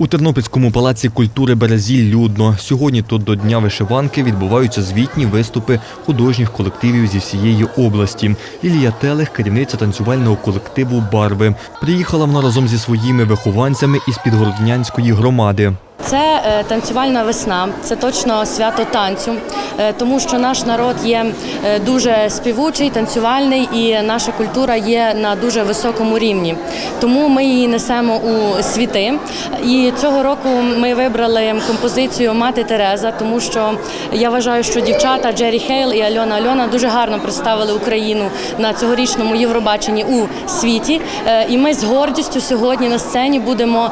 У Тернопільському палаці культури Березіль людно. Сьогодні тут до Дня вишиванки відбуваються звітні виступи художніх колективів зі всієї області. Лілія Телех, керівниця танцювального колективу Барви. Приїхала вона разом зі своїми вихованцями із Підгороднянської громади. Це е, танцювальна весна, це точно свято танцю, е, тому що наш народ є е, дуже співучий, танцювальний, і наша культура є на дуже високому рівні. Тому ми її несемо у світи. І цього року ми вибрали композицію Мати Тереза, тому що я вважаю, що дівчата Джері Хейл і Альона Альона дуже гарно представили Україну на цьогорічному Євробаченні у світі. І ми з гордістю сьогодні на сцені будемо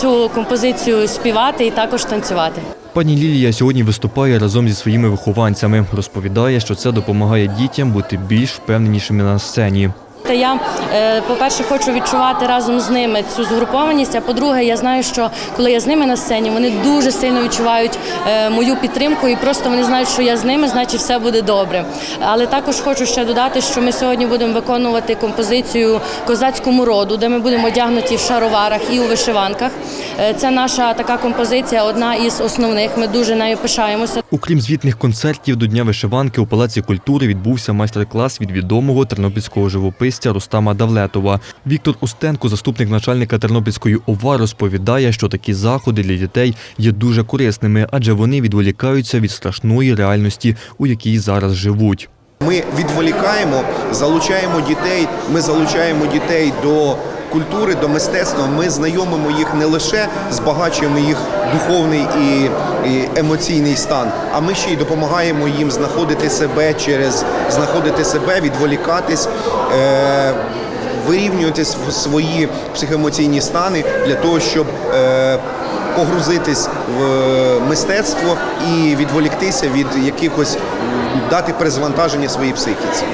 цю композицію співати і також танцювати. Пані Лілія сьогодні виступає разом зі своїми вихованцями. Розповідає, що це допомагає дітям бути більш впевненішими на сцені. Та я, е, по-перше, хочу відчувати разом з ними цю згрупованість. А по-друге, я знаю, що коли я з ними на сцені, вони дуже сильно відчувають е, мою підтримку, і просто вони знають, що я з ними, значить все буде добре. Але також хочу ще додати, що ми сьогодні будемо виконувати композицію козацькому роду, де ми будемо одягнуті в шароварах і у вишиванках. Е, Це наша така композиція, одна із основних. Ми дуже нею пишаємося. Окрім звітних концертів до Дня вишиванки у Палаці культури відбувся майстер-клас від відомого тернопільського живописця Рустама Давлетова. Віктор Устенко, заступник начальника Тернопільської ОВА, розповідає, що такі заходи для дітей є дуже корисними, адже вони відволікаються від страшної реальності, у якій зараз живуть. Ми відволікаємо, залучаємо дітей. Ми залучаємо дітей до культури, до мистецтва. Ми знайомимо їх не лише збагачуємо їх духовний і, і емоційний стан, а ми ще й допомагаємо їм знаходити себе через знаходити себе, відволікатись. Е- Вирівнювати св- свої психоемоційні стани для того, щоб е, погрузитись в мистецтво і відволіктися від якихось дати перезвантаження своїй психіці.